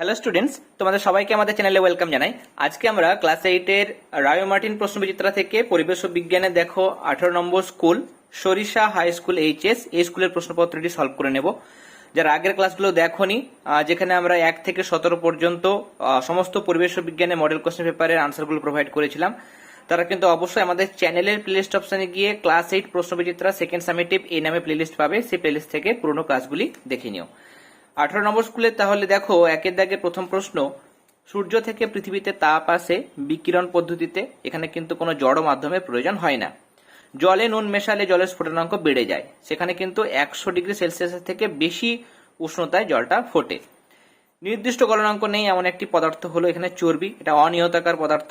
Hello students তোমাদের সবাইকে আমাদের চ্যানেলে ওয়েলকাম জানাই। আজকে আমরা ক্লাস এইটের রায়ো মার্টিন প্রশ্নবিচিত্রা থেকে পরিবেশ ও বিজ্ঞানে দেখো আঠারো নম্বর school Sarisha high school HS এই স্কুলের প্রশ্নপত্রটি সলভ করে নেব। যারা আগের ক্লাসগুলো দেখোনি যেখানে আমরা এক থেকে সতেরো পর্যন্ত সমস্ত পরিবেশ ও বিজ্ঞানে মডেল কোশ্চেন পেপারের আনসারগুলো প্রোভাইড করেছিলাম। তারা কিন্তু অবশ্যই আমাদের চ্যানেলের প্লেলিস্ট অপশনে গিয়ে ক্লাস এইট প্রশ্নবিচিত্রা সেকেন্ড সামেটিভ এই নামে প্লেলিস্ট পাবে। সেই প্লেলিস্ট থেকে পুরোনো ক্লাসগুলি দেখে নিও। আঠারো নম্বর স্কুলে তাহলে দেখো, একের দাগে প্রথম প্রশ্ন, সূর্য থেকে পৃথিবীতে তাপ আসে বিকিরণ পদ্ধতিতে, এখানে কিন্তু কোনো জড় মাধ্যমের প্রয়োজন হয় না। জলে নুন মেশালে জলের স্ফুটনাঙ্ক বেড়ে যায়, সেখানে কিন্তু একশো ডিগ্রি সেলসিয়াসের থেকে বেশি উষ্ণতায় জলটা ফোটে। নির্দিষ্ট গলনাঙ্ক নেই, এমন একটি পদার্থ হলো এখানে চর্বি, এটা অনিয়তাকার পদার্থ।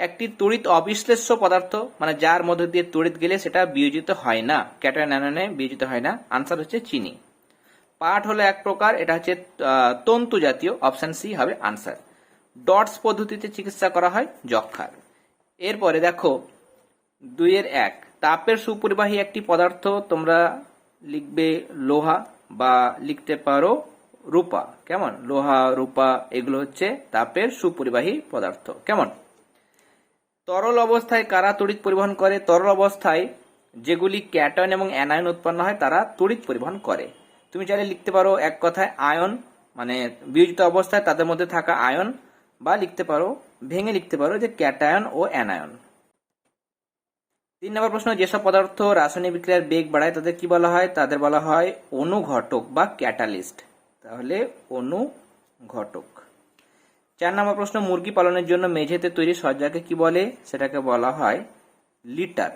একটি তড়িৎ অবিশ্লেষ্য পদার্থ মানে যার মধ্য দিয়ে তড়িৎ গেলে সেটা বিয়োজিত হয় না ক্যাটায়ন অ্যানায়নে বিয়োজিত হয় না। আনসার হচ্ছে চিনি। পাট হলো এক প্রকার, এটা হচ্ছে তন্তু জাতীয় অপশন সি হবে আনসার ডটস পদ্ধতিতে চিকিৎসা করা হয় যক্ষার এরপরে দেখো, দুইয়ের এক, তাপের সুপরিবাহী একটি পদার্থ তোমরা লিখবে লোহা বা লিখতে পারো রূপা। কেমন? লোহা, রূপা, এগুলো হচ্ছে তাপের সুপরিবাহী পদার্থ। কেমন? তরল অবস্থায় কারা তড়িৎ পরিবহন করে? তরল অবস্থায় যেগুলি ক্যাটয়ন এবং অ্যানায়ন উৎপন্ন হয়, তারা তড়িৎ পরিবহন করে। তুমি চাইলে লিখতে পারো এক কথায় আয়ন মানে বিয়োজিত অবস্থায় তাদের মধ্যে থাকা আয়ন, বা লিখতে পারো, ভেঙে লিখতে পারো যে ক্যাটায়ন ও অ্যানায়ন। তিন নম্বর প্রশ্ন, যেসব পদার্থ রাসায়নিক বিক্রিয়ার বেগ বাড়ায় তাদের কি বলা হয়? তাদের বলা হয় অনুঘটক বা ক্যাটালিস্ট। তাহলে অনুঘটক। চার নম্বর প্রশ্ন, মুরগি পালনের জন্য মেঝেতে তৈরি সজ্জাকে কি বলে? সেটাকে বলা হয় লিটার।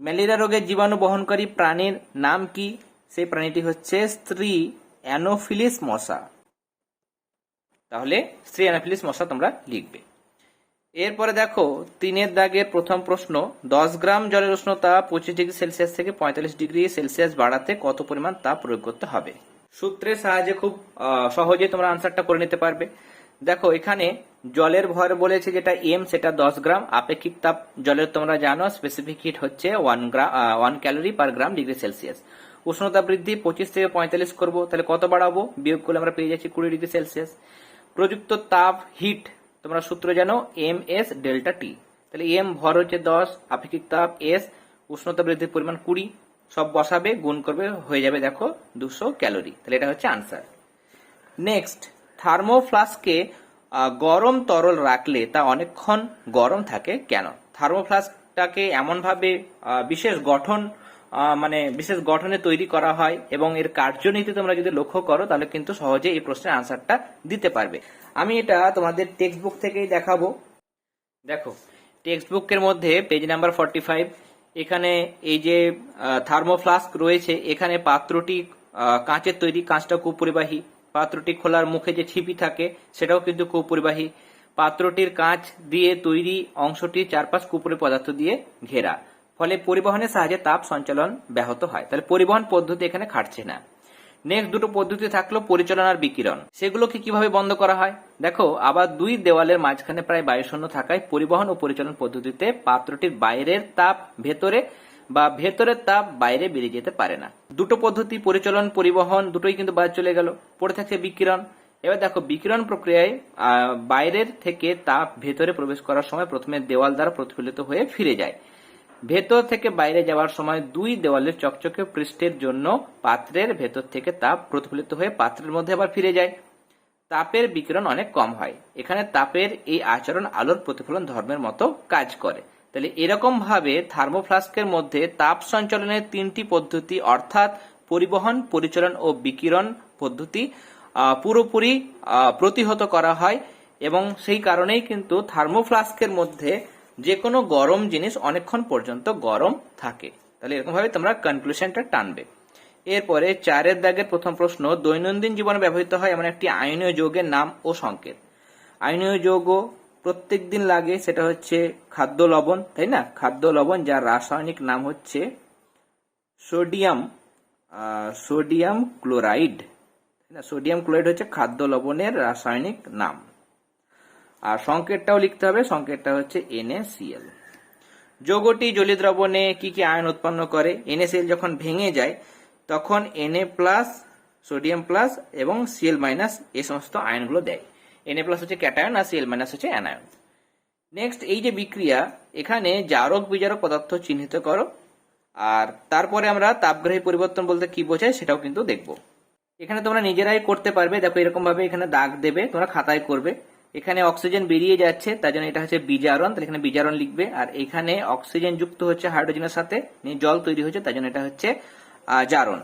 ম্যালেরিয়া রোগের জীবাণু বহনকারী প্রাণীর নাম কি? সেই প্রাণীটি হচ্ছে স্ত্রী অ্যানোফিলিস মশা। তাহলে স্ত্রী অ্যানোফিলিস মশা তোমরা লিখবে। এরপরে দেখো, তিনের দাগের প্রথম প্রশ্ন, দশ গ্রাম জলের উষ্ণতা পঁচিশ ডিগ্রি সেলসিয়াস থেকে পঁয়তাল্লিশ ডিগ্রি সেলসিয়াস বাড়াতে কত পরিমাণ তাপ প্রয়োগ করতে হবে? সূত্রের সাহায্যে খুব সহজে তোমরা আনসারটা করে নিতে পারবে। দেখো, এখানে জলের ভর বলেছে যেটা এম সেটা দশ গ্রাম। আপেক্ষিক তাপ জলের তোমরা জানো স্পেসিফিক হিট হচ্ছে one gram one calorie per gram degree Celsius উষ্ণতা বৃদ্ধি পঁচিশ থেকে পঁয়তাল্লিশ করব। তাহলে কত বাড়াবো? বিয়োগ করলে আমরা পেয়ে যাচ্ছি কুড়ি ডিগ্রি সেলসিয়াস। প্রযুক্ত তাপ, হিট, তোমরা সূত্র জানো এম এস ডেল্টা টি। তাহলে এম ভর হচ্ছে দশ, আপেক্ষিক তাপ এস উষ্ণতা বৃদ্ধির পরিমাণ কুড়ি। সব বসাবে, গুণ করবে, হয়ে যাবে দেখো দুশো ক্যালোরি। তাহলে এটা হচ্ছে আনসার। নেক্সট, থার্মোফ্লাস্কে গরম তরল রাখলে তা অনেকক্ষণ গরম থাকে কেন? থার্মোফ্লাস্কটাকে এমনভাবে বিশেষ গঠন মানে বিশেষ গঠনে তৈরি করা হয় এবং এর কার্যনীতি তোমরা যদি লক্ষ্য করো, তাহলে কিন্তু সহজে এই প্রশ্নের আনসারটা দিতে পারবে। আমি এটা তোমাদের টেক্সট বুক থেকেই দেখাবো। দেখো টেক্সট বুকের মধ্যে পেজ নাম্বার ফর্টি ফাইভ এখানে এই যে থার্মোফ্লাস্ক রয়েছে, এখানে পাত্রটি কাঁচের তৈরি, কাঁচটা কুপরিবাহী পাত্রটি খোলার মুখে যে ছিপি থাকে, সেটাও কিন্তু কুপরিবাহী পাত্রটির কাঁচ দিয়ে তৈরি অংশটি চারপাশ কুপুরি পদার্থ দিয়ে ঘেরা। ফলে পরিবহনের সাহায্যে তাপ সঞ্চালন ব্যাহত হয়। তাহলে পরিবহন পদ্ধতি এখানে খাটছে না। নেক্সট দুটো পদ্ধতি থাকল পরিচালনার বিকিরণ। সেগুলোকে কীভাবে বন্ধ করা হয়? দেখো, আবার দুই দেওয়ালের মাঝখানে প্রায় বায়ুশূন্য থাকায় পরিবহন ও পরিচালন পদ্ধতিতে পাত্রটির বাইরের তাপ ভেতরে বা ভেতরের তাপ বাইরে বেরিয়ে যেতে পারে না। দুটো পদ্ধতি, পরিচালন, পরিবহন, দুটোই কিন্তু বাইরে চলে গেল। পড়ে থাকছে বিকিরণ। এবার দেখো, বিকিরণ প্রক্রিয়ায় বাইরের থেকে তাপ ভেতরে প্রবেশ করার সময় প্রথমে দেওয়াল দ্বারা প্রতিফলিত হয়ে ফিরে যায়। ভেতর থেকে বাইরে যাওয়ার সময় দুই দেওয়ালের চকচকে পৃষ্ঠের জন্য পাত্রের ভেতর থেকে তাপ প্রতিফলিত হয়ে পাত্রের মধ্যে আবার ফিরে যায়। তাপের বিকিরণ অনেক কম হয়। এখানে তাপের এই আচরণ আলোর প্রতিফলন ধর্মের মতো কাজ করে। তাহলে এরকম ভাবে থার্মোফ্লাস্কের মধ্যে তাপ সঞ্চালনের তিনটি পদ্ধতি অর্থাৎ পরিবহন, পরিচালন ও বিকিরণ পদ্ধতি পুরোপুরি প্রতিহত করা হয় এবং সেই কারণেই কিন্তু থার্মোফ্লাস্কের মধ্যে যে কোনো গরম জিনিস অনেকক্ষণ পর্যন্ত গরম থাকে। তাহলে এরকম ভাবে তোমরা কনক্লুশনটা টানবে। এরপরে চারের দাগের প্রথম প্রশ্ন, দৈনন্দিন জীবনে ব্যবহৃত হয় এমন একটি আয়নীয় যৌগের নাম ও সংকেত। আয়নীয় যৌগ প্রত্যেক দিন লাগে, সেটা হচ্ছে খাদ্য লবণ, তাই না? খাদ্য লবণ যার রাসায়নিক নাম হচ্ছে sodium sodium chloride. Sodium chloride হচ্ছে খাদ্য লবণের রাসায়নিক নাম। আর সংকেতটাও লিখতে হবে, সংকেতটা হচ্ছে NaCl যৌগটি জলীয় দ্রবণে কি কি আয়ন উৎপন্ন করে? NaCl যখন ভেঙে যায়, তখন Na প্লাস সোডিয়াম প্লাস এবং সিএল মাইনাস এই সমস্ত আয়নগুলো দেয়। এনএ প্লাস হচ্ছে ক্যাটায়ন আর সিএল মাইনাস হচ্ছে অ্যানায়ন। নেক্সট এই যে বিক্রিয়া, এখানে জারক বিজারক পদার্থ চিহ্নিত করো, আর তারপরে আমরা তাপগ্রাহী পরিবর্তন বলতে কি বোঝায় সেটাও কিন্তু দেখব। এখানে তোমরা নিজেরাই করতে পারবে, দেখো এরকম ভাবে এখানে দাগ দেবে, তোমরা খাতায় করবে। এখানে অক্সিজেন বেরিয়ে যাচ্ছে, তার জন্য এটা হচ্ছে বিজারণ, তাহলে এখানে বিজারণ লিখবে। আর এখানে অক্সিজেন যুক্ত হচ্ছে হাইড্রোজেনের সাথে জল তৈরি হচ্ছে তার জন্য এটা হচ্ছে জারণ।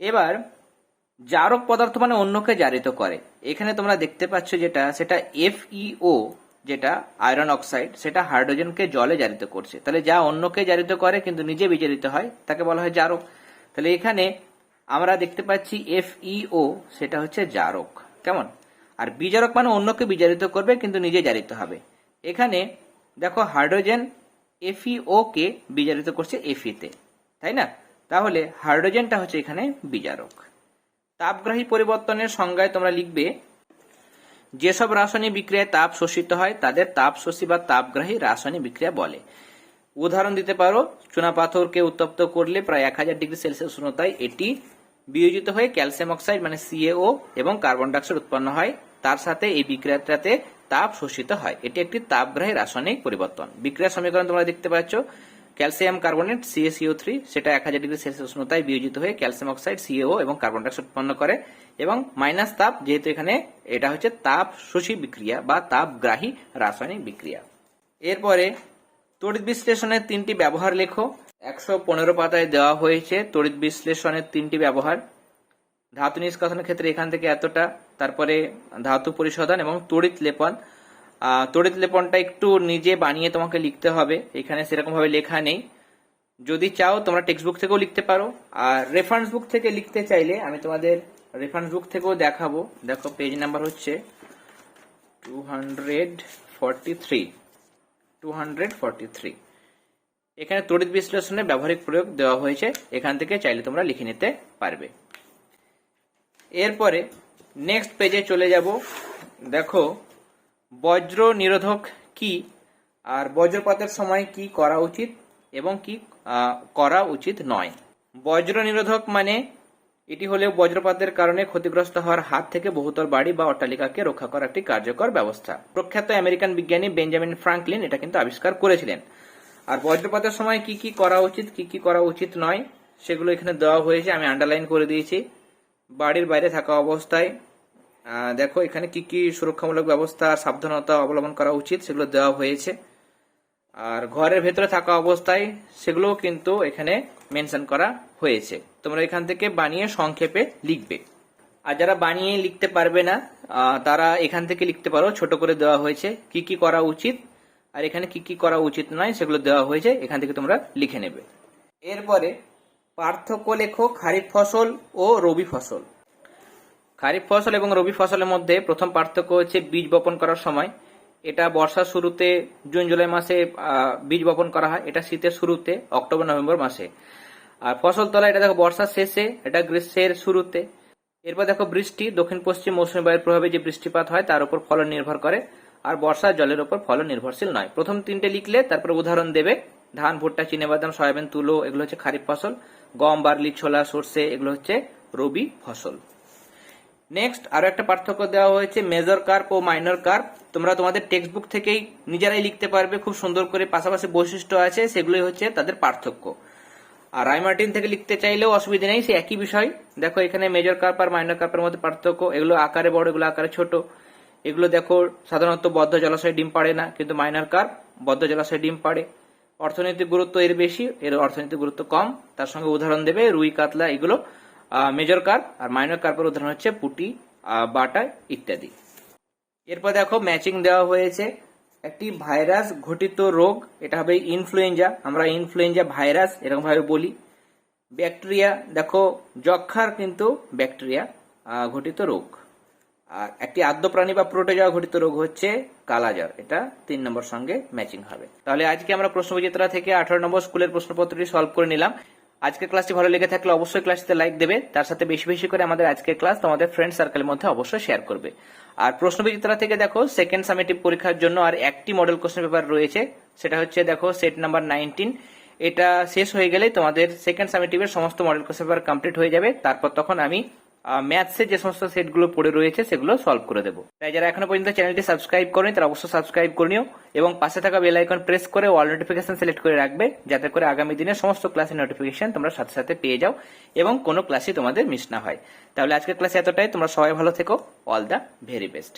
এবার, জারক পদার্থ মানে অন্যকে জারিত করে। এখানে তোমরা দেখতে পাচ্ছ যেটা, সেটা এফইও যেটা আয়রন অক্সাইড, সেটা হাইড্রোজেনকে জলে জারিত করছে। তাহলে যা অন্যকে জারিত করে, কিন্তু নিজে বিজারিত হয়, তাকে বলা হয় জারক। তাহলে এখানে আমরা দেখতে পাচ্ছি এফইও সেটা হচ্ছে জারক। কেমন? আর বিজারক মানে অন্যকে বিজারিত করবে, কিন্তু নিজে জারিত হবে। এখানে দেখো হাইড্রোজেন এফইও কে বিজারিত করছে এফিতে তাই না? তাহলে হাইড্রোজেনটা হচ্ছে এখানে বিজারক। তাপগ্রাহী পরিবর্তনের সংজ্ঞায় তোমরা লিখবে, যেসব রাসায়নিক বিক্রিয়ায় তাপ শোষিত হয়, তাদের তাপ শোষী বা তাপগ্রাহী রাসায়নিক বিক্রিয়া বলে। উদাহরণ দিতে পারো, চুনাপাথরকে উত্তপ্ত করলে প্রায় এক হাজার ডিগ্রি সেলসিয়াস উষ্ণতায় এটি বিয়োজিত হয়ে ক্যালসিয়াম অক্সাইড মানে সিএও এবং কার্বন ডাইঅক্সাইড উৎপন্ন হয়। তার সাথে এই বিক্রিয়াটাতে তাপ শোষিত হয়। এটি একটি তাপগ্রাহী রাসায়নিক পরিবর্তন। বিক্রিয়া সমীকরণ তোমরা দেখতে পাচ্ছ। ক্যালসিয়াম কার্বনেট সিএসিও থ্রি সেটা এক হাজার ডিগ্রি সেলসিয়াস উষ্ণতায় বিয়োজিত হয়ে ক্যালসিয়াম অক্সাইড সিএও এবং কার্বন ডাইঅক্সাইড উৎপন্ন করে এবং মাইনাস তাপ, যেহেতু এখানে এটা হচ্ছে তাপ শোষী বিক্রিয়া বা তাপগ্রাহী রাসায়নিক বিক্রিয়া। এরপরে তড়িৎ বিশ্লেষণের তিনটি ব্যবহার লেখো। একশো পনেরো পাতায় দেওয়া হয়েছে তড়িৎ বিশ্লেষণের তিনটি ব্যবহার। ধাতু নিষ্কাশনের ক্ষেত্রে এখান থেকে এতটা, তারপরে ধাতু পরিশোধন এবং তড়িৎ লেপন। তড়িৎ লেপনটা একটু নিজে বানিয়ে তোমাকে লিখতে হবে, এখানে সেরকম ভাবে লেখা নেই। যদি চাও, তোমরা টেক্সট বুক থেকেও লিখতে পারো। আর রেফারেন্স বুক থেকে লিখতে চাইলে আমি তোমাদের রেফারেন্স বুক থেকেও দেখাবো। দেখো পেজ নাম্বার হচ্ছে two hundred forty three two hundred forty three এখানে তড়িৎ বিশ্লেষণে ব্যবহারিক প্রয়োগ দেওয়া হয়েছে, এখান থেকে চাইলে তোমরা লিখে নিতে পারবে। এরপরে নেক্সট পেজে চলে যাব। দেখো, বজ্র নিরোধক কি আর বজ্রপাতের সময় কি করা উচিত এবং কি করা উচিত নয়। বজ্র নিরোধক মানে এটি হলেও বজ্রপাতের কারণে ক্ষতিগ্রস্ত হওয়ার হাত থেকে বহুতল বাড়ি বা অট্টালিকাকে রক্ষা করার একটি কার্যকর ব্যবস্থা। প্রখ্যাত আমেরিকান বিজ্ঞানী বেঞ্জামিন ফ্রাঙ্কলিন এটা কিন্তু আবিষ্কার করেছিলেন। আর বজ্রপাতের সময় কি কি করা উচিত, কি কি করা উচিত নয়, সেগুলো এখানে দেওয়া হয়েছে, আমি আন্ডারলাইন করে দিয়েছি। বাড়ির বাইরে থাকা অবস্থায় দেখো এখানে কি কি সুরক্ষামূলক ব্যবস্থা, সাবধানতা অবলম্বন করা উচিত, সেগুলো দেওয়া হয়েছে। আর ঘরের ভেতরে থাকা অবস্থায়, সেগুলোও কিন্তু এখানে মেনশন করা হয়েছে। তোমরা এখান থেকে বানিয়ে সংক্ষেপে লিখবে। আর যারা বানিয়ে লিখতে পারবে না তারা এখান থেকে লিখতে পারো, ছোট করে দেওয়া হয়েছে, কি কি করা উচিত। আর এখানে কি কি করা উচিত নয়, সেগুলো দেওয়া হয়েছে, এখান থেকে তোমরা লিখে নেবে। এরপরে পার্থক্য লেখো খারিফ ফসল ও রবি ফসল। খারিফ ফসল এবং রবি ফসলের মধ্যে প্রথম পার্থক্য হচ্ছে বীজ বপন করার সময়। এটা বর্ষার শুরুতে, জুন, জুলাই মাসে বীজ বপন করা হয়। এটা শীতের শুরুতে, অক্টোবর, নভেম্বর মাসে। আর ফসল তোলা এটা দেখো বর্ষার শেষে, এটা গ্রীষ্মের শুরুতে। এরপর দেখো বৃষ্টি দক্ষিণ পশ্চিম মৌসুমী বায়ুর প্রভাবে যে বৃষ্টিপাত হয়, তার উপর ফলন নির্ভর করে, আর বর্ষার জলের উপর ফলন নির্ভরশীল নয়। প্রথম তিনটে লিখলে তারপর উদাহরণ দেবে, ধান, ভুট্টা, চিনেবাদাম, সয়াবিন, তুলো, এগুলো হচ্ছে খারিফ ফসল। গম, বার্লি, ছোলা, সর্ষে, এগুলো হচ্ছে রবি ফসল। নেক্সট আরও একটা পার্থক্য দেওয়া হয়েছে মেজর কার্প ও মাইনর কার্প তোমরা তোমাদের টেক্সট বুক থেকেই নিজেরাই লিখতে পারবে, খুব সুন্দর করে পাশাপাশি বৈশিষ্ট্য আছে, সেগুলোই হচ্ছে তাদের পার্থক্য। আর রাইমার্টিন থেকে লিখতে চাইলেও অসুবিধা নেই, সে একই বিষয়। দেখো, এখানে মেজর কার্প আর মাইনর কার্পের মধ্যে পার্থক্য। এগুলো আকারে বড়, এগুলো আকারে ছোট। এগুলো দেখো, সাধারণত বদ্ধ জলাশয়ে ডিম পাড়ে না, কিন্তু মাইনর কার্প বদ্ধ জলাশয়ে ডিম পাড়ে। অর্থনৈতিক গুরুত্ব এর বেশি, এর অর্থনৈতিক গুরুত্ব কম। তার সঙ্গে উদাহরণ দেবে রুই, কাতলা, এগুলো মেজর কার্প আর মাইনর কার্পের উদাহরণ হচ্ছে পুটি বাটা ইত্যাদি। এরপর দেখো ম্যাচিং দেওয়া হয়েছে। একটি ভাইরাস ঘটিত রোগ, এটা হবে ইনফ্লুয়েঞ্জা আমরা ইনফ্লুয়েঞ্জা ভাইরাস এরকম ভাবে বলি। ব্যাকটেরিয়া, দেখো যক্ষার কিন্তু ব্যাকটেরিয়া ঘটিত রোগ। আর একটি আদ্য প্রাণী বা প্রোটোজোয়া ঘটিত রোগ হচ্ছে কালাজার। এটা তিন নম্বর সঙ্গে ম্যাচিং হবে। তাহলে আজকে আমরা প্রশ্ন বিজেতা থেকে আঠারো নম্বর স্কুলের প্রশ্নপত্রটি সলভ করে নিলাম। আজকের ক্লাসটি ভালো লেগে থাকলে অবশ্যই ক্লাসটিতে লাইক দেবে। তার সাথে বেশি বেশি করে আমাদের আজকের ক্লাস তোমাদের ফ্রেন্ড সার্কেলের মধ্যে অবশ্যই শেয়ার করবে। আর প্রশ্ন বিচিত্রা থেকে দেখো সেকেন্ড সামেটিভ পরীক্ষার জন্য আর একটি মডেল কোশ্চেন পেপার রয়েছে। সেটা হচ্ছে দেখো সেট নাম্বার নাইনটিন এটা শেষ হয়ে গেলে তোমাদের সেকেন্ড সামেটিভের সমস্ত মডেল কোশ্চেন পেপার কমপ্লিট হয়ে যাবে। তারপর তখন আমি ম্যাথসের যে সমস্ত সেটগুলো পড়ে রয়েছে, সেগুলো সলভ করে দেবো। তাই যারা এখনও পর্যন্ত চ্যানেলটি সাবস্ক্রাইব করেনি, তারা অবশ্যই সাবস্ক্রাইব করে নিও এবং পাশে থাকা বেল আইকন প্রেস করে অল নোটিফিকেশন সিলেক্ট করে রাখবে, যাতে করে আগামী দিনে সমস্ত ক্লাসের নোটিফিকেশন তোমরা সাথে সাথে পেয়ে যাও এবং কোনো ক্লাসই তোমাদের মিস না হয়। তাহলে আজকের ক্লাসে এতটাই, তোমরা সবাই ভালো থেকো অল দ্য ভেরি বেস্ট